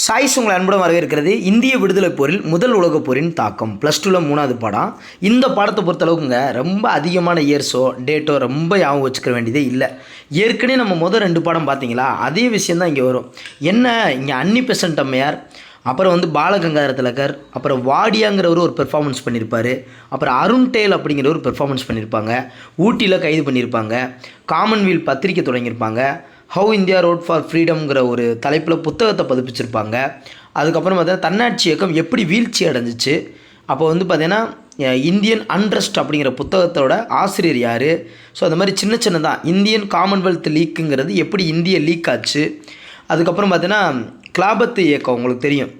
Choice உங்களை அன்புடன் வரவேற்கிறது. இந்திய விடுதலைப் போரில் முதல் உலகப் போரின் தாக்கம். ப்ளஸ் டூவில் மூணாவது பாடம் இந்த பாடத்தை பொறுத்தளவுக்குங்க ரொம்ப அதிகமான இயர்ஸோ டேட்டோ ரொம்ப ஞாபகம் வச்சுக்க வேண்டியதே இல்லை. ஏற்கனவே நம்ம முதல் ரெண்டு பாடம் பார்த்தீங்களா? அதே விஷயந்தான் இங்கே வரும். என்ன இங்கே அன்னி பெசன்ட் அம்மையார் அப்புறம் வந்து பாலகங்காதர திலகர் அப்புறம் வாடியாங்கிறவர் ஒரு பெர்ஃபார்மன்ஸ் பண்ணியிருப்பார் அப்புறம் அருண் டேல் அப்படிங்கிற ஒரு பெர்ஃபார்மன்ஸ் பண்ணியிருப்பாங்க ஊட்டியில் கைது பண்ணியிருப்பாங்க காமன்வெல்த் பத்திரிக்கை தொடங்கியிருப்பாங்க. ஹவு இந்தியா ரோட் ஃபார் ஃப்ரீடம்ங்கிற ஒரு தலைப்பில் புத்தகத்தை பதிப்பிச்சிருப்பாங்க. அதுக்கப்புறம் பார்த்தீங்கன்னா தன்னாட்சி இயக்கம் எப்படி வீழ்ச்சி அடைஞ்சிச்சு? அப்போ வந்து பார்த்தீங்கன்னா இந்தியன் அன்ட்ரஸ்ட் அப்படிங்கிற புத்தகத்தோட ஆசிரியர் யார்? ஸோ அந்த மாதிரி சின்ன சின்னதாக இந்தியன் காமன்வெல்த் லீக்குங்கிறது எப்படி இந்திய லீக் ஆச்சு? அதுக்கப்புறம் பார்த்தீங்கன்னா கிளாபத்து இயக்கம் உங்களுக்கு தெரியும்.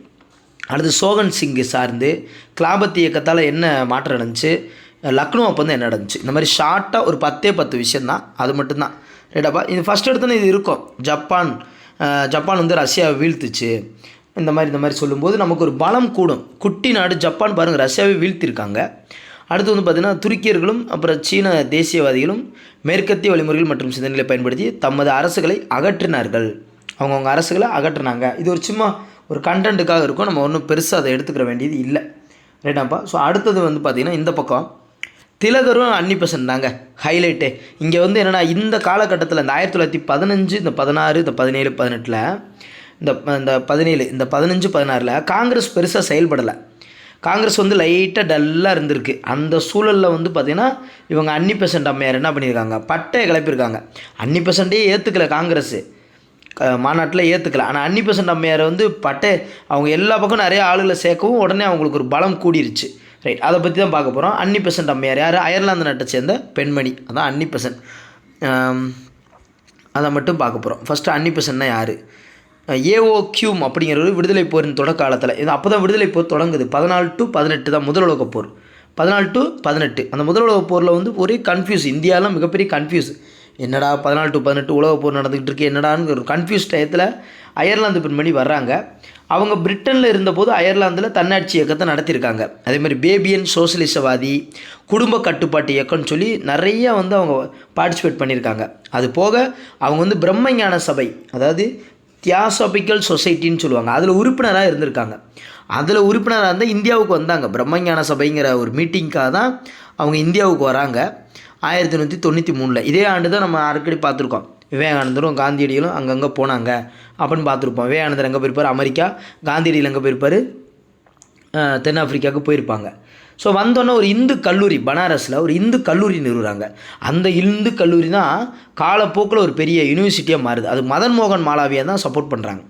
அடுத்து சோகன் சிங்கு சார்ந்து கிளாபத்து இயக்கத்தால் என்ன மாற்றம் நடந்துச்சு லக்னோ அப்போ வந்து என்ன நடந்துச்சு இந்த மாதிரி ஷார்ட்டாக ஒரு பத்தே பத்து விஷயந்தான் அது மட்டும்தான். ரைட்டாப்பா இது ஃபஸ்ட் எடுத்தோன்னே இது இருக்கும். ஜப்பான் ஜப்பான் வந்து ரஷ்யாவை வீழ்த்துச்சு. இந்த மாதிரி இந்த மாதிரி சொல்லும்போது நமக்கு ஒரு பலம் கூடும். குட்டி நாடு ஜப்பான் பாருங்கள் ரஷ்யாவை வீழ்த்திருக்காங்க. அடுத்து வந்து பார்த்திங்கன்னா துருக்கியர்களும் அப்புறம் சீன தேசியவாதிகளும் மேற்கத்திய வழிமுறைகள் மற்றும் சிந்தனைகளை பயன்படுத்தி தமது அரசுகளை அகற்றினார்கள். அவங்கவுங்க அரசுகளை அகற்றினாங்க. இது ஒரு சும்மா ஒரு கண்டென்ட்டுக்காக இருக்கும். நம்ம ஒன்றும் பெருசாக அதை எடுத்துக்கிற வேண்டியது இல்லை. ரைட்டாப்பா ஸோ அடுத்தது வந்து பார்த்திங்கன்னா இந்த பக்கம். திலகரும் அன்னி பெசன்ட் தாங்க ஹைலைட்டு இங்கே வந்து என்னென்னா இந்த காலகட்டத்தில் இந்த ஆயிரத்தி தொள்ளாயிரத்தி பதினஞ்சு இந்த பதினாறு இந்த பதினேழு பதினெட்டில் இந்த இந்த பதினேழு இந்த பதினஞ்சு பதினாறில் காங்கிரஸ் பெருசாக செயல்படலை. காங்கிரஸ் வந்து லைட்டாக டல்லாக இருந்திருக்கு. அந்த சூழலில் வந்து பார்த்திங்கன்னா இவங்க அன்னி பெசன்ட் அம்மையார் என்ன பண்ணியிருக்காங்க? பட்டையை கிளப்பியிருக்காங்க. அன்னி பெசண்ட்டே ஏற்றுக்கல காங்கிரஸ். மாநாட்டில் ஏற்றுக்கல ஆனால் அன்னி பெசன்ட் அம்மையாரை வந்து பட்டை அவங்க எல்லா பக்கம் நிறைய ஆளுகளை சேர்க்கவும் உடனே அவங்களுக்கு ஒரு பலம் கூடிருச்சு. ரைட் அதை பற்றி தான் பார்க்க போகிறோம் அன்னி பெசன்ட் அம்மையார் யார்? அயர்லாந்து நாட்டை சேர்ந்த பெண்மணி. அதான் அன்னி பெசன்ட். அதை மட்டும் பார்க்க போகிறோம் ஃபஸ்ட்டு அன்னி பெசன்ட்னா யார்? ஏஓ கியூம் அப்படிங்கிற ஒரு விடுதலை போரின் தொடக்க காலத்தில் இது அப்போ தான் விடுதலை போர் தொடங்குது. பதினாலு டு பதினெட்டு தான் முதல் உலகப் போர். பதினாலு டு பதினெட்டு. அந்த முதல் உலக போரில் வந்து ஒரே கன்ஃபியூஸ் இந்தியாவில் மிகப்பெரிய கன்ஃபியூஸ் என்னடா பதினாலு டு பதினெட்டு உலகப் போர் நடந்துக்கிட்டு இருக்கு என்னடான்னு ஒரு கன்ஃபியூஸ் டயத்தில் அயர்லாந்து பெண்மணி வர்றாங்க. அவங்க பிரிட்டனில் இருந்தபோது அயர்லாந்தில் தன்னாட்சி இயக்கத்தை நடத்தியிருக்காங்க. அதேமாதிரி பேபியன் சோசியலிசவாதி குடும்ப கட்டுப்பாட்டு இயக்கம்னு சொல்லி நிறைய வந்து அவங்க பார்ட்டிசிபேட் பண்ணியிருக்காங்க. அது போக அவங்க வந்து பிரம்மஞான சபை அதாவது தியாசபிக்கல் சொசைட்டின்னு சொல்லுவாங்க. அதில் உறுப்பினராக இருந்திருக்காங்க. அதில் உறுப்பினராக இருந்தால் இந்தியாவுக்கு வந்தாங்க. பிரம்மஞான சபைங்கிற ஒரு மீட்டிங்க்காக தான் அவங்க இந்தியாவுக்கு வராங்க. ஆயிரத்தி நூற்றி தொண்ணூற்றி மூணில். இதே ஆண்டு தான் நம்ம அடிக்கடி பார்த்துருக்கோம். விவேகானந்தரும் காந்தியடிகளும் அங்கங்கே போனாங்க. அப்படின்னு பார்த்துருப்போம். விவேகானந்தர் எங்கே போயிருப்பார்? அமெரிக்கா. காந்தியடிகள் எங்கே போயிருப்பார்? தென்னாப்பிரிக்காவுக்கு போயிருப்பாங்க. ஸோ வந்தோன்னே ஒரு இந்து கல்லூரி பனாரஸில் ஒரு இந்து கல்லூரி நிறுவுறாங்க. அந்த இந்து கல்லூரி தான் காலப்போக்கில் ஒரு பெரிய யூனிவர்சிட்டியாக மாறுது. அது மதன் மோகன் மாலாவியை தான் சப்போர்ட் பண்ணுறாங்க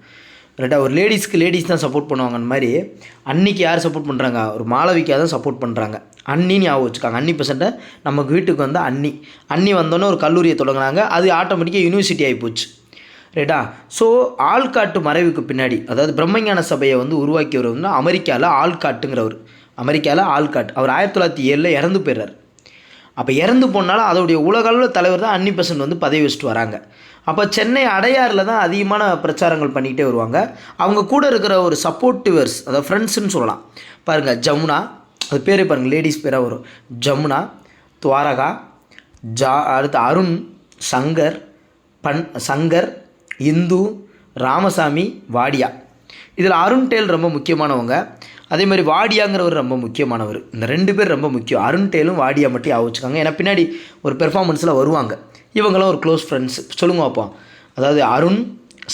ரைட்டா ஒரு லேடிஸ்க்கு லேடிஸ் தான் சப்போர்ட் பண்ணுவாங்க அந்த மாதிரி. அன்னிக்கு யார் சப்போர்ட் பண்ணுறாங்க ஒரு மாளவிக்கா தான் சப்போர்ட் பண்ணுறாங்க அன்னின்னு ஞாபகம் வச்சுக்காங்க. அன்னி பெர்சென்ட்டை நமக்கு வீட்டுக்கு வந்து அன்னி. அன்னி வந்தோன்னே ஒரு கல்லூரியை தொடங்குனாங்க. அது ஆட்டோமேட்டிக்காக யூனிவர்சிட்டி ஆகி போச்சு. ரைட்டா ஸோ ஆள்காட்டு மறைவுக்கு பின்னாடி அதாவது பிரம்மஞான சபையை வந்து உருவாக்கியவர் வந்து அமெரிக்காவில் ஆள்காட்டுங்கிறவர். அமெரிக்காவில் ஆள்காட் அவர் ஆயிரத்தி தொள்ளாயிரத்தி ஏழில் இறந்து போயிடுறார். அப்போ இறந்து போனாலும் அதோடைய உலகளவில் தலைவர் தான் அன்னி பெசன்ட் வந்து பதவி வச்சுட்டு வராங்க. அப்போ சென்னை அடையாறில் தான் அதிகமான பிரச்சாரங்கள் பண்ணிக்கிட்டே வருவாங்க. அவங்க கூட இருக்கிற ஒரு சப்போர்ட்டிவர்ஸ் அதாவது ஃப்ரெண்ட்ஸுன்னு சொல்லலாம். பாருங்கள் ஜமுனா அது பேரே பாருங்கள் லேடிஸ் பேராக வரும். ஜமுனா துவாரகா ஜா அடுத்து அருண் சங்கர் பன் சங்கர் இந்து ராமசாமி வாடியா. இதில் அருண் டேல் ரொம்ப முக்கியமானவங்க. அதே மாதிரி வாடியாங்கிறவர் ரொம்ப முக்கியமானவர். இந்த ரெண்டு பேர் ரொம்ப முக்கியம். அருண் டேலும் வாடியா மட்டும் ஞாபகம் வச்சுக்காங்க. ஏன்னா பின்னாடி ஒரு பெர்ஃபார்மன்ஸில் வருவாங்க. இவங்களாம் ஒரு க்ளோஸ் ஃப்ரெண்ட்ஸ் சொல்லுங்க பார்ப்போம் அதாவது அருண்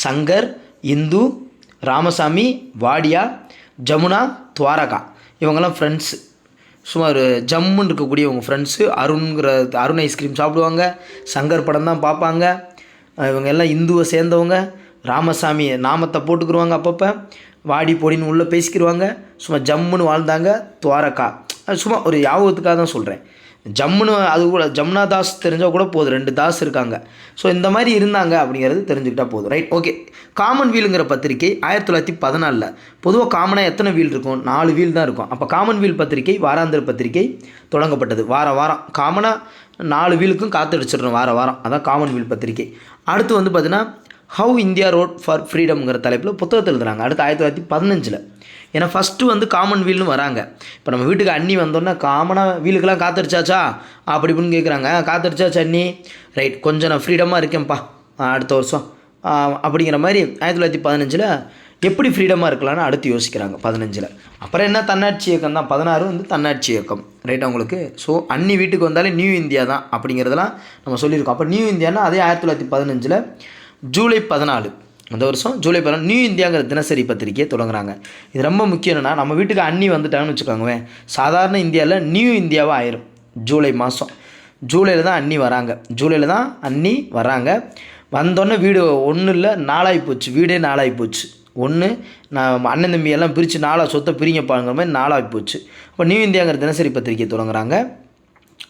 சங்கர் இந்து ராமசாமி வாடியா ஜமுனா துவாரகா. இவங்கெல்லாம் ஃப்ரெண்ட்ஸு சும்மா ஒரு ஜம்முன்னு இருக்கக்கூடிய உங்கள் ஃப்ரெண்ட்ஸு அருண்கிற அருண் ஐஸ்கிரீம் சாப்பிடுவாங்க. சங்கர் படம் தான் பார்ப்பாங்க. இவங்க எல்லாம் இந்துவை சேர்ந்தவங்க. ராமசாமி நாமத்தை போட்டுக்கிருவாங்க அப்பப்போ. வாடி பொடின்னு உள்ளே பேசிக்கிருவாங்க. சும்மா ஜம்முன்னு வாழ்ந்தாங்க துவாரகா. அது சும்மா ஒரு யாபகத்துக்காக தான் சொல்கிறேன் ஜம்முன்னு அது கூட ஜமுனா தாஸ் தெரிஞ்சால் கூட போதும். ரெண்டு தாஸ் இருக்காங்க. ஸோ இந்த மாதிரி இருந்தாங்க அப்படிங்கிறது தெரிஞ்சுக்கிட்டால் போதும். ரைட் ஓகே காமன் வீலுங்கிற பத்திரிக்கை ஆயிரத்தி தொள்ளாயிரத்தி பதினாலில். பொதுவாக காமனாக எத்தனை வீல் இருக்கும்? நாலு வீல் தான் இருக்கும். அப்போ காமன் வீல் பத்திரிக்கை வாராந்திர பத்திரிக்கை தொடங்கப்பட்டது. வாரம் வாரம். காமனாக நாலு வீலுக்கும் காத்தடிச்சிடணும் வார வாரம். அதான் காமன் வீல் பத்திரிக்கை அடுத்து வந்து பார்த்தீங்கன்னா ஹவு இந்தியா ரோட் ஃபார் ஃப்ரீடம்ங்கிற தலைப்பில் புத்தகத்தை எழுதுறாங்க. அடுத்து ஆயிரத்தி தொள்ளாயிரத்தி பதினஞ்சில். ஏன்னா ஃபஸ்ட்டு வந்து காமன் வீல்னு வராங்க. இப்போ நம்ம வீட்டுக்கு அண்ணி வந்தோன்னே காமனாக வீலுக்கெல்லாம் காத்தடிச்சாச்சா? அப்படி இப்படின்னு கேட்குறாங்க காத்தடிச்சாச்சா அண்ணி. ரைட் கொஞ்சம் நான் ஃப்ரீடமாக இருக்கேன்ப்பா. அடுத்த வருஷம். அப்படிங்கிற மாதிரி ஆயிரத்தி தொள்ளாயிரத்தி பதினஞ்சில் எப்படி ஃப்ரீடமாக இருக்கலாம்னு அடுத்து யோசிக்கிறாங்க பதினஞ்சில். அப்புறம் என்ன தன்னாட்சி இயக்கம் தான்? பதினாறு வந்து தன்னாட்சி இயக்கம். ரைட் உங்களுக்கு ஸோ அன்னி வீட்டுக்கு வந்தாலே நியூ இந்தியா தான் அப்படிங்கிறதெல்லாம் நம்ம சொல்லியிருக்கோம். அப்போ நியூ இந்தியானா அதே ஆயிரத்தி தொள்ளாயிரத்தி பதினஞ்சில் ஜூலை பதினாலு. அந்த வருஷம் ஜூலை பதினாலு நியூ இந்தியாங்கிற தினசரி பத்திரிக்கையை தொடங்குறாங்க. இது ரொம்ப முக்கியம் என்னன்னா நம்ம வீட்டுக்கு அன்னி வந்துட்டாங்கன்னு வச்சுக்கோங்களேன் சாதாரண இந்தியாவில் நியூ இந்தியாவாக ஆயிரும். ஜூலை மாதம் ஜூலையில் தான் அன்னி வராங்க. ஜூலையில் தான் அன்னி வராங்க. வந்தோடனே வீடு ஒன்றும் இல்லை நாளாகி போச்சு. வீடே நாளாகி போச்சு. ஒன்று நான் அண்ணன் தம்பி எல்லாம் பிரித்து நாளாக சொத்தை பிரிங்கப்பாங்கிற மாதிரி நாளாகி போச்சு. இப்போ நியூ இந்தியாங்கிற தினசரி பத்திரிக்கை தொடங்குறாங்க.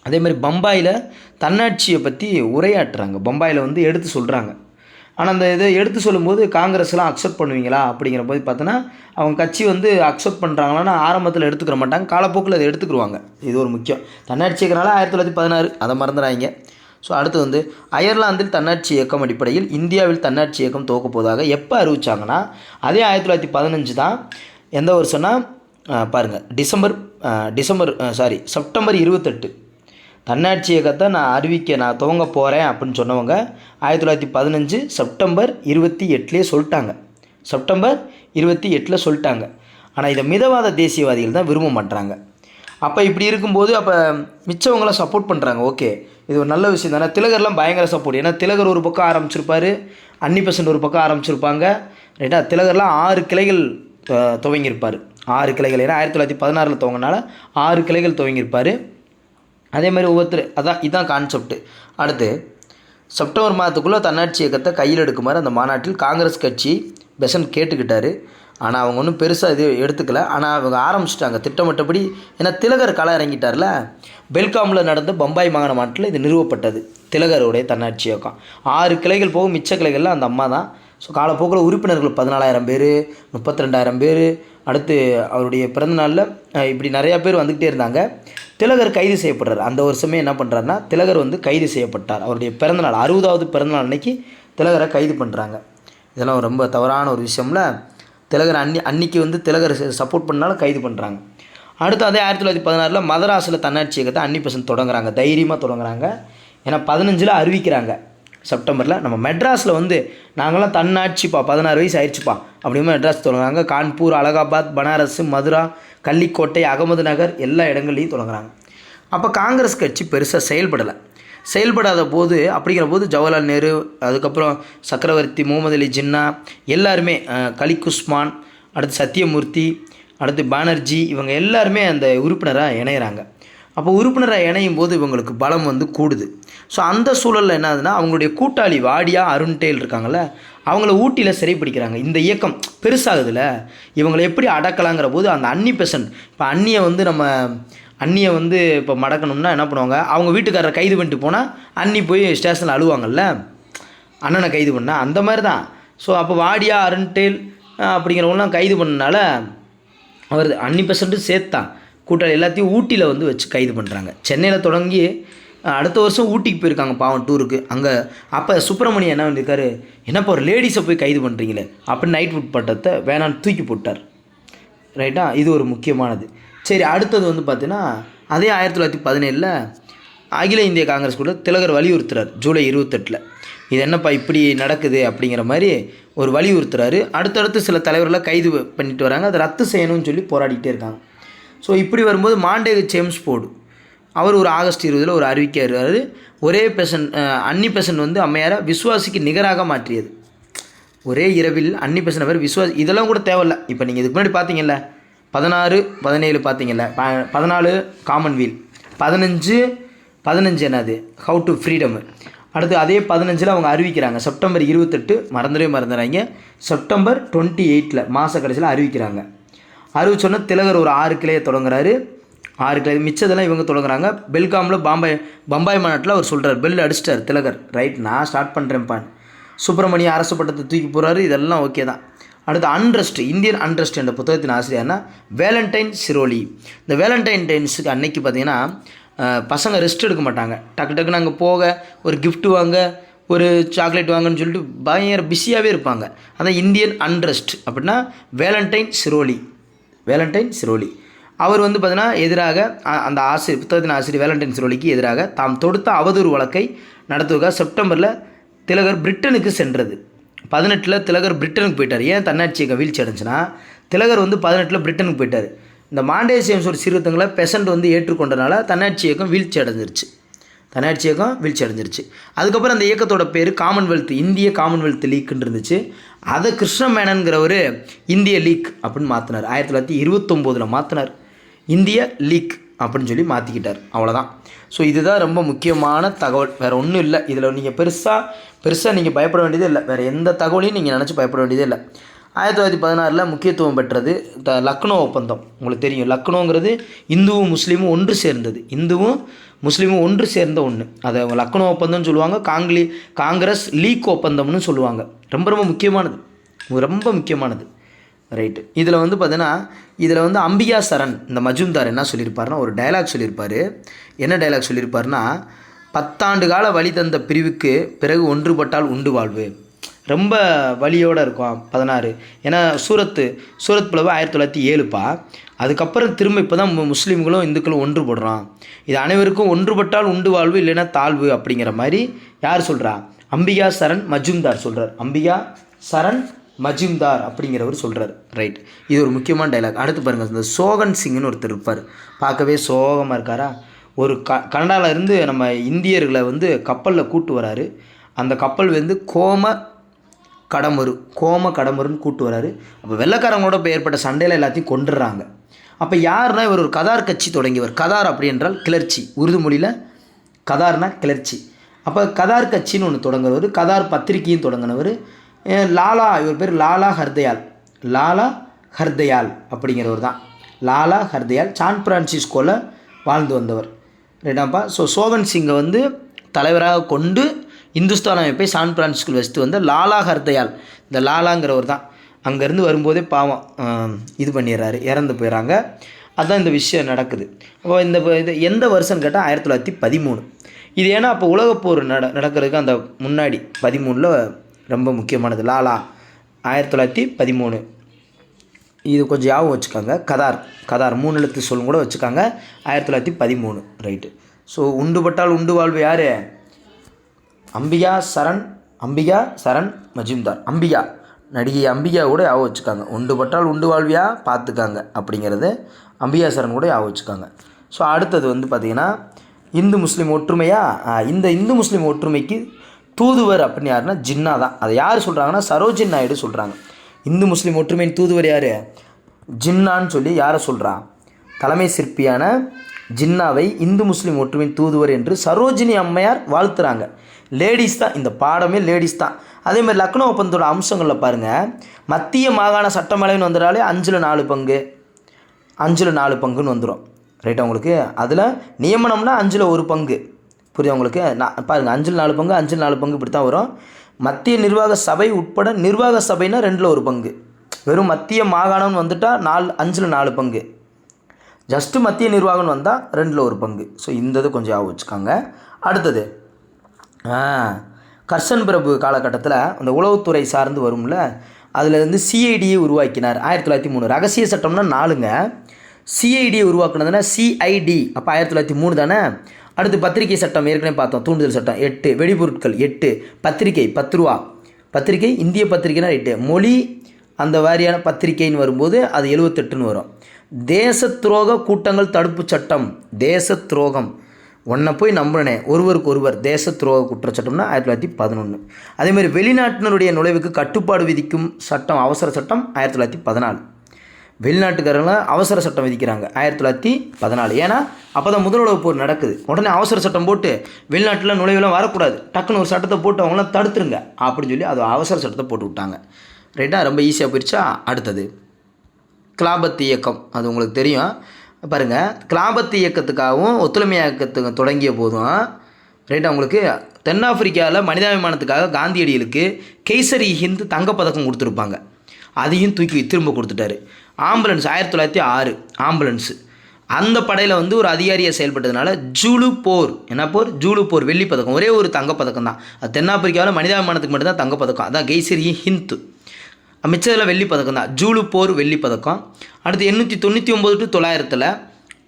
அதே மாதிரி பம்பாயில் தன்னாட்சியை பற்றி உரையாற்றுறாங்க. பம்பாயில் வந்து எடுத்து சொல்கிறாங்க ஆனால் அந்த இதை எடுத்து சொல்லும்போது காங்கிரஸ்லாம் அக்செப்ட் பண்ணுவீங்களா? அப்படிங்கிற போது பார்த்தோன்னா அவங்க கட்சி வந்து அக்செப்ட் பண்ணுறாங்களான்னா ஆரம்பத்தில் எடுத்துக்கிற மாட்டாங்க. காலப்போக்கில் அதை எடுத்துக்கிடுவாங்க இது ஒரு முக்கியம். தன்னாட்சிக்கிறனால ஆயிரத்தி தொள்ளாயிரத்தி பதினாறு அதை மறந்துடாங்க ஸோ அடுத்து வந்து அயர்லாந்தில் தன்னாட்சி இயக்கம் அடிப்படையில் இந்தியாவில் தன்னாட்சி இயக்கம் துவக்க போவதாக எப்போ அறிவிச்சாங்கன்னா அதே ஆயிரத்தி தொள்ளாயிரத்தி பதினஞ்சு தான் எந்த வருஷம்னா பாருங்கள் டிசம்பர் டிசம்பர் சாரி செப்டம்பர் இருபத்தெட்டு. தன்னாட்சி இயக்கத்தை நான் அறிவிக்க நான் துவங்க போகிறேன் அப்படின்னு சொன்னவங்க ஆயிரத்தி தொள்ளாயிரத்தி பதினஞ்சு செப்டம்பர் இருபத்தி எட்டுலேயே சொல்லிட்டாங்க. செப்டம்பர் இருபத்தி எட்டில் சொல்லிட்டாங்க. ஆனால் இதை மிதவாத தேசியவாதிகள் தான் விரும்ப மாட்டுறாங்க அப்போ இப்படி இருக்கும்போது அப்போ மிச்சவங்களாம் சப்போர்ட் பண்ணுறாங்க ஓகே இது ஒரு நல்ல விஷயம் தானே. திலகர்லாம் பயங்கர சப்போர்ட் ஏன்னா திலகர் ஒரு பக்கம் ஆரம்பிச்சிருப்பார் அன்னி பெசன்ட் ஒரு பக்கம் ஆரம்பிச்சிருப்பாங்க. ரைட்டா திலகர்லாம் ஆறு கிளைகள் துவங்கியிருப்பார். ஆறு கிளைகள். ஏன்னா ஆயிரத்தி தொள்ளாயிரத்தி பதினாறில் துவங்கினால ஆறு கிளைகள் துவங்கியிருப்பார். அதே மாதிரி ஒவ்வொருத்தர் அதான் இதுதான் கான்செப்ட் அடுத்து செப்டம்பர் மாதத்துக்குள்ளே தன்னாட்சி இயக்கத்தை கையில் எடுக்குமாறு அந்த மாநாட்டில் காங்கிரஸ் கட்சி பெசன்ட் கேட்டுக்கிட்டாரு. ஆனால் அவங்க ஒன்றும் பெருசாக இது எடுத்துக்கல. ஆனால் அவங்க ஆரம்பிச்சிட்டாங்க. திட்டமிட்டபடி ஏன்னா திலகர் களை இறங்கிட்டார்ல பெல்காமில் நடந்த பம்பாய் மாகாண மாநாட்டில் இது நிறுவப்பட்டது. திலகருடைய தன்னாட்சி இயக்கம். ஆறு கிளைகள் போகும் மிச்ச கிளைகள்லாம் அந்த அம்மா தான். ஸோ காலப்போக்கில் உறுப்பினர்கள் பதினாலாயிரம் பேர் முப்பத்தி ரெண்டாயிரம் பேர். அடுத்து அவருடைய பிறந்தநாளில் இப்படி நிறையா பேர் வந்துக்கிட்டே இருந்தாங்க. திலகர் கைது செய்யப்படுறார். அந்த வருஷமே என்ன பண்ணுறாருன்னா திலகர் வந்து கைது செய்யப்பட்டார். அவருடைய பிறந்தநாள் அறுபதாவது பிறந்தநாள் அன்னைக்கு திலகரை கைது பண்ணுறாங்க இதெல்லாம் ரொம்ப தவறான ஒரு விஷயம்ல திலகர் அன்னி அன்னைக்கு வந்து திலகர் சப்போர்ட் பண்ணாலும் கைது பண்ணுறாங்க அடுத்து அதே ஆயிரத்தி தொள்ளாயிரத்தி பதினாறில் மதராஸில் தன்னாட்சி இயக்கத்தை அன்னி பெசன்ட் தொடங்குறாங்க. தைரியமாக தொடங்குறாங்க. ஏன்னா பதினஞ்சில் அறிவிக்கிறாங்க. செப்டம்பரில் நம்ம மெட்ராஸில் வந்து நாங்களாம் தன்னாட்சிப்பா பதினாறு வயசு ஆயிடுச்சுப்பா. அப்படிமா மெட்ராஸ் தொடங்குறாங்க. கான்பூர் அலகாபாத் பனாரஸ் மதுரா கள்ளிக்கோட்டை அகமது நகர் எல்லா இடங்கள்லையும் தொடங்குறாங்க. அப்போ காங்கிரஸ் கட்சி பெருசாக செயல்படலை. செயல்படாத போது அப்படிங்கிற போது ஜவஹர்லால் நேரு அதுக்கப்புறம் சக்கரவர்த்தி முகமது அலி ஜின்னா எல்லாருமே கலிகுஸ்மான் அடுத்து சத்யமூர்த்தி அடுத்து பானர்ஜி இவங்க எல்லாருமே அந்த உறுப்பினராக இணையிறாங்க. அப்போ உறுப்பினராக இணையும் போது இவங்களுக்கு பலம் வந்து கூடுது. ஸோ அந்த சூழலில் என்ன ஆகுதுன்னா அவங்களுடைய கூட்டாளி வாடியா அருண்டேல் இருக்காங்கள்ல அவங்கள ஊட்டியில் சிறைப்பிடிக்கிறாங்க இந்த இயக்கம் பெருசாகுதுல. இவங்களை எப்படி அடக்கலாங்கிற போது அந்த அன்னி பெசன்ட் இப்போ அன்னியை வந்து நம்ம அண்ணியை வந்து இப்போ மடக்கணும்னா என்ன பண்ணுவாங்க? அவங்க வீட்டுக்காரரை கைது பண்ணிட்டு போனால் அண்ணி போய் ஸ்டேஷனில் அழுவாங்கல்ல. அண்ணனை கைது பண்ணால் அந்த மாதிரி தான் ஸோ அப்போ வாடியா அருண்டேல் அப்படிங்கிறவங்களாம் கைது பண்ணனால அவர் அன்னி பெர்சன்ட்டு சேர்த்தான். கூட்டாளி எல்லாத்தையும் ஊட்டியில் வந்து வச்சு கைது பண்ணுறாங்க சென்னையில் தொடங்கி அடுத்த வருஷம் ஊட்டிக்கு போயிருக்காங்க பாவம் டூருக்கு அங்கே அப்போ சுப்பிரமணியம் என்ன பண்ணியிருக்காரு என்னப்பா ஒரு லேடிஸை போய் கைது பண்ணுறீங்களே அப்படின்னு நைட் ஃபுட் பட்டத்தை வேணான்னு தூக்கி போட்டார். ரைட்டா இது ஒரு முக்கியமானது. சரி அடுத்தது வந்து பார்த்தீங்கன்னா அதே ஆயிரத்தி தொள்ளாயிரத்தி பதினேழில் அகில இந்திய காங்கிரஸ் கூட திலகர் வலியுறுத்துறார் ஜூலை இருபத்தெட்டில். இது என்னப்பா இப்படி நடக்குது அப்படிங்கிற மாதிரி ஒரு வலியுறுத்துறாரு. அடுத்தடுத்து சில தலைவர்களை கைது பண்ணிட்டு வராங்க. அதை ரத்து செய்யணும்னு சொல்லி போராடிக்கிட்டே இருக்காங்க. ஸோ இப்படி வரும்போது மாண்டேக ஜேம்ஸ் போர்டு அவர் ஒரு ஆகஸ்ட் இருபதில் ஒரு அறிவிக்கிறாரு ஒரே பெசன் அன்னி பெசன் வந்து அம்மையாரை விஸ்வாசிக்கு நிகராக மாற்றியது. ஒரே இரவில் அன்னி பெசன் அவர் விஸ்வாஸ் இதெல்லாம் கூட தேவையில்ல. இப்போ நீங்கள் இதுக்கு முன்னாடி பார்த்தீங்கல்ல பதினாறு பதினேழு பார்த்தீங்கல்ல ப- பதினாலு காமன்வீல் பதினஞ்சு பதினஞ்சு என்னது? ஹவு டு ஃப்ரீடம் அடுத்து அதே பதினஞ்சில் அவங்க அறிவிக்கிறாங்க. செப்டம்பர் இருபத்தெட்டு மறந்துடவே மறந்துடுறாங்க செப்டம்பர் டுவெண்ட்டி எயிட்டில் மாத கடைசியில் அறிவிக்கிறாங்க. அறிவிச்சோன்னா திலகர் ஒரு ஆறு கிளையை தொடங்குறாரு. ஆறு கிளை மிச்சதெல்லாம் இவங்க தொடங்குறாங்க. பெல்காமில் பாம்பாய் பம்பாய் மாநாட்டில் அவர் சொல்கிறார் பெல் அடிச்சிட்டார் திலகர். ரைட் நான் ஸ்டார்ட் பண்ணுறேன்ப்பான் சுப்பிரமணிய அரசு பட்டத்தை தூக்கி போகிறாரு இதெல்லாம் ஓகே தான். அடுத்து அன்ரெஸ்ட் இந்தியன் அன்ரெஸ்ட் என்ற புத்தகத்தின் ஆசிரியர்னா வேலண்டைன் சிரோலி இந்த வேலண்டைன் டைன்ஸுக்கு அன்னைக்கு பார்த்தீங்கன்னா பசங்க ரெஸ்ட் எடுக்க மாட்டாங்க. டக்கு டக்குன்னு அங்கே போக ஒரு கிஃப்ட்டு வாங்க ஒரு சாக்லேட் வாங்கன்னு சொல்லிட்டு பயங்கர பிஸியாகவே இருப்பாங்க. அதான் இந்தியன் அன்ரெஸ்ட் அப்படின்னா வேலண்டைன் சிரோலி வேலண்டைன் சிரோலி அவர் வந்து பார்த்தீங்கன்னா எதிராக அந்த ஆசிரியர் புத்தகத்தின் ஆசிரியர் வேலண்டைன் சிரோலிக்கு எதிராக தாம் தொடுத்த அவதூறு வழக்கை நடத்துவதாக செப்டம்பரில் திலகர் பிரிட்டனுக்கு சென்றது. பதினெட்டில் திலகர் பிரிட்டனுக்கு போயிட்டார். ஏன் தன்னாட்சியை வீழ்ச்சி அடைஞ்சுன்னா திலகர் வந்து பதினெட்டில் பிரிட்டனுக்கு போயிட்டார். இந்த மாண்டேசியம் ஒரு சீர்திருத்தங்களை பெசண்ட் வந்து ஏற்றுக்கொண்டனால தன்னாட்சி இயக்கம் வீழ்ச்சி அடைஞ்சிருச்சு. தன்னாட்சி இயக்கம் வீழ்ச்சி அடைஞ்சிருச்சு. அதுக்கப்புறம் அந்த இயக்கத்தோட பேர் காமன்வெல்த் இந்திய காமன்வெல்த் லீக்குன்னு இருந்துச்சு. அதை கிருஷ்ண மேனன்கிறவர் இந்திய லீக் அப்படின்னு மாற்றினார் ஆயிரத்தி தொள்ளாயிரத்தி இருபத்தொம்போதில் மாற்றினார் இந்திய லீக் அப்படின்னு சொல்லி மாற்றிக்கிட்டார் அவ்வளோதான் ஸோ இதுதான் ரொம்ப முக்கியமான தகவல். வேறு ஒன்றும் இல்லை. இதில் நீங்கள் பெருசாக பெருசாக நீங்கள் பயப்பட வேண்டியதே இல்லை. வேறு எந்த தகவலையும் நீங்கள் நினச்சி பயப்பட வேண்டியதே இல்லை. ஆயிரத்தி தொள்ளாயிரத்தி பதினாறில் முக்கியத்துவம் பெற்றது த லக்னோ ஒப்பந்தம். உங்களுக்கு தெரியும். லக்னோங்கிறது இந்துவும் முஸ்லீமும் ஒன்று சேர்ந்தது. இந்துவும் முஸ்லீமும் ஒன்று சேர்ந்த ஒன்று அதை லக்னோ ஒப்பந்தம்னு சொல்லுவாங்க. காங்கிலி காங்கிரஸ் லீக் ஒப்பந்தம்னு சொல்லுவாங்க. ரொம்ப ரொம்ப முக்கியமானது. ரொம்ப முக்கியமானது. ரைட்டு இதில் வந்து பார்த்தீங்கன்னா இதில் வந்து அம்பிகா சரண் இந்த மஜும்தார் என்ன சொல்லியிருப்பாருன்னா ஒரு டயலாக் சொல்லியிருப்பார் என்ன டயலாக் சொல்லியிருப்பாருன்னா பத்தாண்டு கால வழி தந்த பிரிவுக்கு பிறகு ஒன்றுபட்டால் உண்டு வாழ்வு. ரொம்ப வழியோடு இருக்கும் பதினாறு. ஏன்னா சூரத்து சூரத் பிளவு ஆயிரத்தி தொள்ளாயிரத்தி ஏழுப்பா. அதுக்கப்புறம் திரும்ப இப்போ தான் முஸ்லீம்களும் இந்துக்களும் ஒன்றுபடுறோம் இது அனைவருக்கும் ஒன்றுபட்டால் உண்டு வாழ்வு இல்லைன்னா தாழ்வு அப்படிங்கிற மாதிரி யார் சொல்கிறா அம்பிகா சரண் மஜும்தார் சொல்கிறார் அம்பிகா சரண் மஜிம்தார் அப்படிங்கிறவர் சொல்கிறார் ரைட் இது ஒரு முக்கியமான டைலாக் அடுத்து பாருங்கள் இந்த சோகன் சிங்னு ஒருத்தர் இருப்பார். பார்க்கவே சோகமாக இருக்காரா? ஒரு க கனடாவில் இருந்து நம்ம இந்தியர்களை வந்து கப்பலில் கூட்டு வராரு. அந்த கப்பல் வந்து கோம கடம்பரு கோம கடமருன்னு கூட்டு வராரு. அப்போ வெள்ளைக்காரங்களோட இப்போ ஏற்பட்ட சண்டையில் எல்லாத்தையும் கொண்டுடுறாங்க அப்போ யாருன்னா இவர் ஒரு கதார் கட்சி தொடங்கியவர். கதார் அப்படி என்றால் கிளர்ச்சி. உருது மொழியில் கதார்னா கிளர்ச்சி. அப்போ கதார் கட்சின்னு ஒன்று தொடங்குறவர் கதார் பத்திரிக்கையும் தொடங்கினவர் லாலா இவர் பேர் லாலா ஹர்தயால். லாலா ஹர்தயால் அப்படிங்கிறவர் தான். லாலா ஹர்தயால் சான் பிரான்சிஸ்கோவில் வாழ்ந்து வந்தவர். ரைட்டாப்பா ஸோ சோகன் சிங்கை வந்து தலைவராக கொண்டு இந்துஸ்தான் அமைப்பை சான் பிரான்சிஸ்கோவில் வச்சுட்டு வந்த லாலா ஹர்தயால். இந்த லாலாங்கிறவர் தான். அங்கேருந்து வரும்போதே பாவம் இது பண்ணிடுறாரு இறந்து போயிடறாங்க அதுதான் இந்த விஷயம் நடக்குது. அப்போ இந்த இது எந்த வருஷம்னு கேட்டால் ஆயிரத்தி தொள்ளாயிரத்தி பதிமூணு. இது ஏன்னா அப்போ உலகப்போர் நட நடக்கிறதுக்கு அந்த முன்னாடி பதிமூணில் ரொம்ப முக்கியமானது. லாலா ஆயிரத்தி தொள்ளாயிரத்தி பதிமூணு. இது கொஞ்சம் ஞாபகம் வச்சுக்கோங்க. கதார் கதார் மூணு எழுத்து சொல்லும் கூட வச்சுக்காங்க. ஆயிரத்தி தொள்ளாயிரத்தி பதிமூணு ரைட்டு ஸோ உண்டுபட்டால் உண்டு வாழ்வு யார்? அம்பிகா சரண் அம்பிகா சரண் மஜிம்தார். அம்பிகா நடிகை அம்பிகா கூட யாவும் வச்சுக்காங்க. உண்டுபட்டால் உண்டு வாழ்வியா? பார்த்துக்காங்க அப்படிங்கிறது அம்பிகா சரண் கூட யாவும் வச்சுக்காங்க. ஸோ அடுத்தது வந்து பார்த்திங்கன்னா இந்து முஸ்லீம் ஒற்றுமையாக இந்த இந்து முஸ்லீம் ஒற்றுமைக்கு தூதுவர் அப்படின்னு யாருன்னா ஜின்னா தான். அதை யார் சொல்கிறாங்கன்னா சரோஜின் நாயுடு சொல்கிறாங்க இந்து முஸ்லீம் ஒற்றுமையின் தூதுவர் யார்? ஜின்னான்னு சொல்லி யாரை சொல்கிறான் தலைமை சிற்பியான ஜின்னாவை இந்து முஸ்லீம் ஒற்றுமையின் தூதுவர் என்று சரோஜினி அம்மையார் வாழ்த்துறாங்க. லேடிஸ் தான். இந்த பாடமே லேடிஸ் தான். அதே மாதிரி லக்னோ ஒப்பந்தத்தோட அம்சங்களில் பாருங்கள் மத்திய மாகாண சட்டமேலவைன்னு வந்துடாலே அஞ்சில் நாலு பங்கு அஞ்சில் நாலு பங்குன்னு வந்துடும் ரைட்டா உங்களுக்கு? அதில் நியமனம்னா அஞ்சில் ஒரு பங்கு. புரியும் உங்களுக்கு? நான் பாருங்கள் அஞ்சில் நாலு பங்கு அஞ்சில் நாலு பங்கு இப்படி தான் வரும். மத்திய நிர்வாக சபை உட்பட நிர்வாக சபைனா ரெண்டில் ஒரு பங்கு. வெறும் மத்திய மாகாணம்னு வந்துட்டால் நாலு அஞ்சில் நாலு பங்கு. ஜஸ்ட்டு மத்திய நிர்வாகம்னு வந்தால் ரெண்டில் ஒரு பங்கு. ஸோ இந்த இது கொஞ்சம் ஞாபகம் வச்சுக்கோங்க. அடுத்தது கர்ஷன் பிரபு காலகட்டத்தில் அந்த உளவுத்துறை சார்ந்து வரும்ல அதில் வந்து சிஐடியை உருவாக்கினார். ஆயிரத்தி தொள்ளாயிரத்தி மூணு. ரகசிய சட்டம்னா நாலுங்க. சிஐடியை உருவாக்குனதுன்னா சிஐடி அப்போ ஆயிரத்தி தொள்ளாயிரத்தி மூணு தானே? அடுத்து பத்திரிகை சட்டம் ஏற்கனவே பார்த்தோம் தூண்டுதல் சட்டம் எட்டு வெடிபொருட்கள் எட்டு பத்திரிகை பத்து ரூபா. பத்திரிகை இந்திய பத்திரிகைனா எட்டு. மொழி அந்த வாரியான பத்திரிகைன்னு வரும்போது அது எழுவத்தெட்டுன்னு வரும். தேச துரோக கூட்டங்கள் தடுப்பு சட்டம். தேச துரோகம் ஒன்றை போய் நம்புறனே ஒருவருக்கு ஒருவர் தேச துரோக குற்றச்சட்டம்னா ஆயிரத்தி தொள்ளாயிரத்தி பதினொன்று அதேமாதிரி வெளிநாட்டினருடைய நுழைவுக்கு கட்டுப்பாடு விதிக்கும் சட்டம் அவசர சட்டம் ஆயிரத்தி தொள்ளாயிரத்தி பதினாலு. வெளிநாட்டுக்காரங்களாம் அவசர சட்டம் விதிக்கிறாங்க. ஆயிரத்தி தொள்ளாயிரத்தி பதினாலு. ஏன்னா அப்போ தான் முதல் உலகப் போர் நடக்குது. உடனே அவசர சட்டம் போட்டு வெளிநாட்டில் நுழைவெல்லாம் வரக்கூடாது. டக்குன்னு ஒரு சட்டத்தை போட்டு அவங்களாம் தடுத்துருங்க. அப்படின்னு சொல்லி அது அவசர சட்டத்தை போட்டு விட்டாங்க. ரைட்டாக ரொம்ப ஈஸியாக போயிடுச்சா அடுத்தது கிளாபத்து இயக்கம். அது உங்களுக்கு தெரியும். பாருங்கள் கிளாபத்து இயக்கத்துக்காகவும் ஒத்துழைமை இயக்கத்துக்கு தொடங்கிய போதும் ரைட்டாக உங்களுக்கு தென்னாப்பிரிக்காவில் மனிதாபிமானத்துக்காக காந்தியடிகளுக்கு கெய்சரி ஹிந்த் தங்கப்பதக்கம் கொடுத்துருப்பாங்க. அதையும் தூக்கி திரும்ப கொடுத்துட்டாரு. ஆம்புலன்ஸ் ஆயிரத்தி தொள்ளாயிரத்தி ஆறு ஆம்புலன்ஸு அந்த படையில் வந்து ஒரு அதிகாரியாக செயல்பட்டதுனால ஜூலு போர். என்ன போர்? ஜூலு போர் வெள்ளி பதக்கம். ஒரே ஒரு தங்கப்பதக்கம் தான். அது தென்னாப்பிரிக்காவில் மனிதாபிமானத்துக்கு மட்டும்தான் தங்கப்பதக்கம் அதான் கெய்சரி ஹிந்த். மிச்சதில் வெள்ளி பதக்கம் தான். ஜூலு போர் வெள்ளி பதக்கம். அடுத்து எண்ணூற்றி தொண்ணூற்றி ஒம்பது டு தொள்ளாயிரத்தில்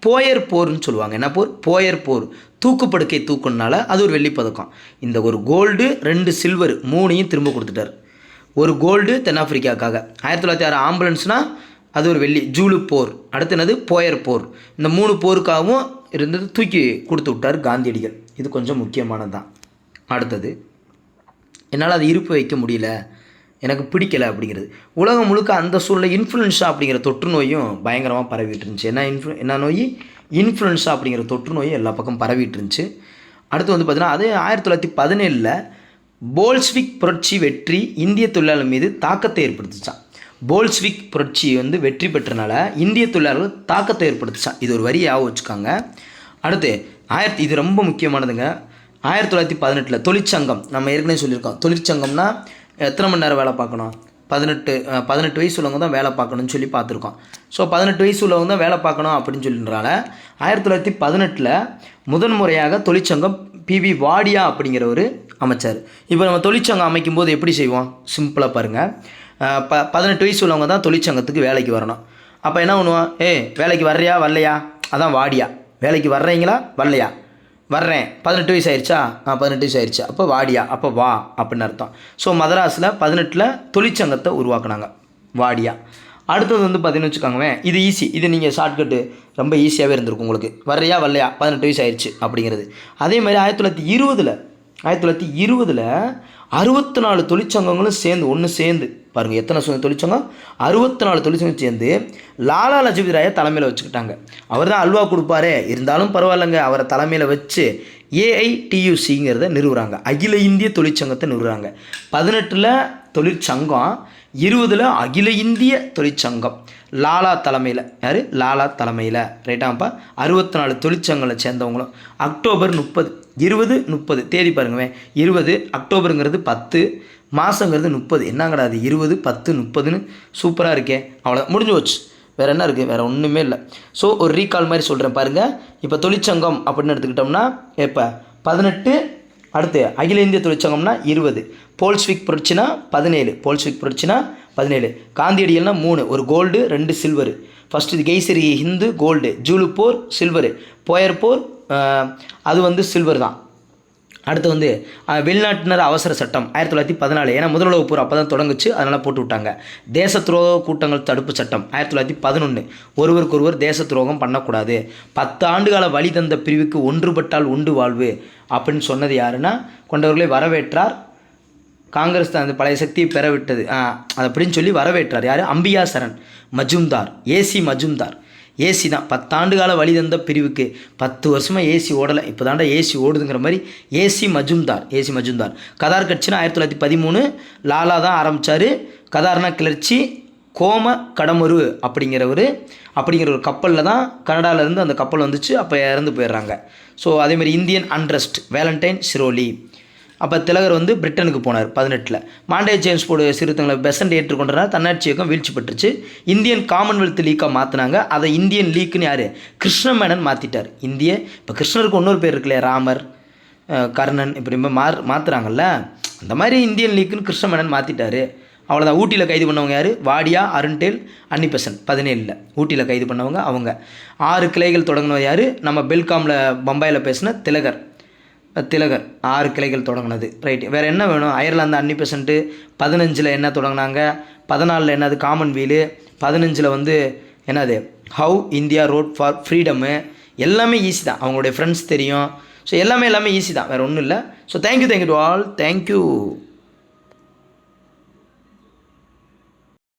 போயர் போர்னு சொல்லுவாங்க. என்ன போர்? போயர் போர். தூக்குப்படுக்கை தூக்குனால அது ஒரு வெள்ளி பதக்கம். இந்த ஒரு கோல்டு ரெண்டு சில்வர் மூணையும் திரும்ப கொடுத்துட்டார். ஒரு கோல்டு தென்னாப்பிரிக்காக்காக ஆயிரத்தி தொள்ளாயிரத்தி ஆறு ஆம்புலன்ஸ்னால் அது ஒரு வெள்ளி. ஜூலு போர். அடுத்து என்னது போயர் போர். இந்த மூணு போருக்காகவும் இருந்தது தூக்கி கொடுத்து விட்டார் காந்தியடிகள். இது கொஞ்சம் முக்கியமானது தான் அடுத்தது என்னால் அது இருப்பு வைக்க முடியல. எனக்கு பிடிக்கல அப்படிங்கிறது. உலகம் முழுக்க அந்த சூழ்நிலை இன்ஃப்ளூயன்ஸா அப்படிங்கிற தொற்று நோயும் பயங்கரமாக பரவிட்டு இருந்துச்சு. என்ன இன்ஃப்ளு என்ன நோய்? இன்ஃப்ளூயன்ஸா அப்படிங்கிற தொற்று நோயும் எல்லா பக்கம் பரவிட்டு இருந்துச்சு. அடுத்து வந்து பார்த்தீங்கன்னா அதே ஆயிரத்தி தொள்ளாயிரத்தி பதினேழில் போல்ஸ்விக் புரட்சி வெற்றி இந்திய தொழிலாளர் மீது தாக்கத்தை ஏற்படுத்துச்சான் போல்ஸ்விக் புரட்சி வந்து வெற்றி பெற்றனால இந்திய தொழிலாளர்கள் தாக்கத்தை ஏற்படுத்துச்சான் இது ஒரு வரியாக வச்சுக்காங்க. அடுத்து ஆயிரத்தி இது ரொம்ப முக்கியமானதுங்க. ஆயிரத்தி தொள்ளாயிரத்தி பதினெட்டில் தொழிற்சங்கம் நம்ம ஏற்கனவே சொல்லியிருக்கோம். தொழிற்சங்கம்னா எத்தனை மணி நேரம் வேலை பார்க்கணும்? பதினெட்டு பதினெட்டு வயசு உள்ளவங்க தான் வேலை பார்க்கணும்னு சொல்லி பார்த்துருக்கோம். ஸோ பதினெட்டு வயசு உள்ளவங்க தான் வேலை பார்க்கணும் அப்படின்னு சொல்லின்றனால ஆயிரத்தி தொள்ளாயிரத்தி பதினெட்டில் முதன் முறையாக தொழிற்சங்கம் பிவி வாடியா அப்படிங்கிற ஒரு அமைச்சார். இப்போ நம்ம தொழிற்சங்கம் அமைக்கும் போது எப்படி செய்வோம்? சிம்பிளாக பாருங்கள் ப பதினெட்டு வயசு உள்ளவங்க தான் தொழிற்சங்கத்துக்கு வேலைக்கு வரணும். அப்போ என்ன பண்ணுவான்? ஏ வேலைக்கு வர்றியா? வரலையா? அதான் வாடியா. வேலைக்கு வர்றீங்களா? வரலையா? வர்றேன். பதினெட்டு வயசு ஆயிடுச்சா ஆ பதினெட்டு வயசு ஆயிடுச்சா அப்போ வாடியா. அப்போ வா அப்படின்னு அர்த்தம். ஸோ மதராஸில் பதினெட்டில் தொழிற்சங்கத்தை உருவாக்குனாங்க. வாடியா. அடுத்தது வந்து பார்த்தீங்கன்னு வச்சுக்கோங்களேன் இது ஈஸி இது நீங்கள் ஷார்ட்கட்டு ரொம்ப ஈஸியாகவே இருந்திருக்கும் உங்களுக்கு. வர்றியா? வரலையா? பதினெட்டு வயசு ஆயிடுச்சு அப்படிங்கிறது. அதே மாதிரி ஆயிரத்தி தொள்ளாயிரத்தி இருபதில் ஆயிரத்தி தொள்ளாயிரத்தி இருபதில் அறுபத்தி நாலு தொழிற்சங்கங்களும் சேர்ந்து ஒன்று சேர்ந்து பாருங்கள் எத்தனை சொந்த தொழிற்சங்கம்? அறுபத்தி நாலு தொழிற்சங்கம் சேர்ந்து லாலா லஜபதி ராயை தலைமையில் வச்சுக்கிட்டாங்க. அவர் தான் அல்வா கொடுப்பாரே. இருந்தாலும் பரவாயில்லைங்க அவரை தலைமையில் வச்சு ஏஐடியூசிங்கிறத நிறுவுறாங்க. அகில இந்திய தொழிற்சங்கத்தை நிறுவுறாங்க. பதினெட்டில் தொழிற்சங்கம் இருபதில் அகில இந்திய தொழிற்சங்கம். லாலா தலைமையில். யார்? லாலா தலைமையில். ரைட்டாப்பா அறுபத்தி நாலு தொழிற்சங்கங்களை சேர்ந்தவங்களும். அக்டோபர் முப்பது. இருபது முப்பது. தேதி பாருங்கவே இருபது அக்டோபருங்கிறது பத்து. மாதங்கிறது முப்பது. என்னங்கடா அது? இருபது பத்து முப்பதுன்னு சூப்பராக இருக்கே. அவ்வளோ முடிஞ்சு போச்சு. வேறு என்ன இருக்குது வேறு ஒன்றுமே இல்லை. ஸோ ஒரு ரீகால் மாதிரி சொல்கிறேன் பாருங்கள் இப்போ தொழிற்சங்கம் அப்படின்னு எடுத்துக்கிட்டோம்னா இப்போ பதினெட்டு அடுத்து அகில இந்திய தொழிற்சங்கம்னா இருபது. போல்ஸ்விக் புரட்சினா பதினேழு போல்ஸ்விக் புரட்சினா பதினேழு. காந்தியடிகள்னா மூணு ஒரு கோல்டு ரெண்டு சில்வரு. ஃபஸ்ட்டு இது கெய்சரி ஹிந்து கோல்டு. ஜூலு போர் சில்வரு. போயர் போர் அது வந்து சில்வர் தான். அடுத்து வந்து வெளிநாட்டினர் அவசர சட்டம் ஆயிரத்தி தொள்ளாயிரத்தி பதினாலு. ஏன்னா முதல் உலக போர் அப்போ தான் தொடங்குச்சு அதனால் போட்டு விட்டாங்க. தேச துரோக கூட்டங்கள் தடுப்பு சட்டம் ஆயிரத்தி தொள்ளாயிரத்தி பதினொன்று ஒருவருக்கொருவர் தேச துரோகம் பண்ணக்கூடாது. பத்து ஆண்டுகால வழி தந்த பிரிவுக்கு ஒன்றுபட்டால் உண்டு வாழ்வு அப்படின்னு சொன்னது யாருன்னா கொண்டவர்களை வரவேற்றார் காங்கிரஸ் தான் அந்த பழைய சக்தியை பெறவிட்டது. அது அப்படின்னு சொல்லி வரவேற்றார். யார்? அம்பியா சரண் மஜும்தார் ஏசி மஜும்தார். ஏசி தான். பத்தாண்டு கால வழி தந்த பிரிவுக்கு பத்து வருஷமாக ஏசி ஓடலை. இப்போ தாண்டா ஏசி ஓடுதுங்கிற மாதிரி ஏசி மஜும்தார் ஏசி மஜும்தார். கதார் கட்சினா ஆயிரத்தி தொள்ளாயிரத்தி பதிமூணு லாலா தான் ஆரம்பித்தார் கதார்னா கிளர்ச்சி கோம கடமுரு அப்படிங்கிறவர். அப்படிங்கிற ஒரு கப்பலில் தான் கனடாவிலேருந்து அந்த கப்பல் வந்துச்சு. அப்போ இறந்து போயிடுறாங்க. ஸோ அதேமாதிரி இந்தியன் அண்ட்ரஸ்ட் வேலண்டைன் சிரோலி. அப்போ திலகர் வந்து பிரிட்டனுக்கு போனார் பதினெட்டில். மாண்டே ஜேம்ஸ் போடு சீர்திருத்தங்களை பெசன்ட் ஏற்றுக்கொண்டனால தன்னாட்சி இயக்கம் வீழ்ச்சி பெற்றுச்சு. இந்தியன் காமன்வெல்த் லீக்காக மாற்றினாங்க அதை இந்தியன் லீக்குன்னு யார்? கிருஷ்ணமேனன் மாற்றிட்டார் இந்திய இப்போ கிருஷ்ணருக்கு இன்னொரு பேர் இருக்குல்லையா ராமர் கர்ணன் இப்படி மார் மாற்றுறாங்கல்ல அந்த மாதிரி இந்தியன் லீக்குன்னு கிருஷ்ணமேனன் மாற்றிட்டார் மாற்றிட்டாரு அவ்வளோதான் ஊட்டியில் கைது பண்ணவங்க யார்? வாடியா அருண்டேல் அன்னிபெசன் பதினேழில். ஊட்டியில் கைது பண்ணவங்க அவங்க. ஆறு கிளைகள் தொடங்கினவர் யார்? நம்ம பெல்காமில் பம்பாயில் பேசின திலகர். திலகர் ஆறு கிளைகள் தொடங்கினது. ரைட் வேறு என்ன வேணும்? அயர்லாந்து அன்னி பெசண்ட்டு பதினஞ்சில் என்ன தொடங்கினாங்க? பதினாலில் என்னது? காமன்வீலு பதினஞ்சில் வந்து என்னது? How India wrought for freedom எல்லாமே ஈஸி தான். அவங்களுடைய ஃப்ரெண்ட்ஸ் தெரியும். ஸோ எல்லாமே எல்லாமே ஈஸி தான். வேறு ஒன்றும் இல்லை. So thank you thank you to all thank you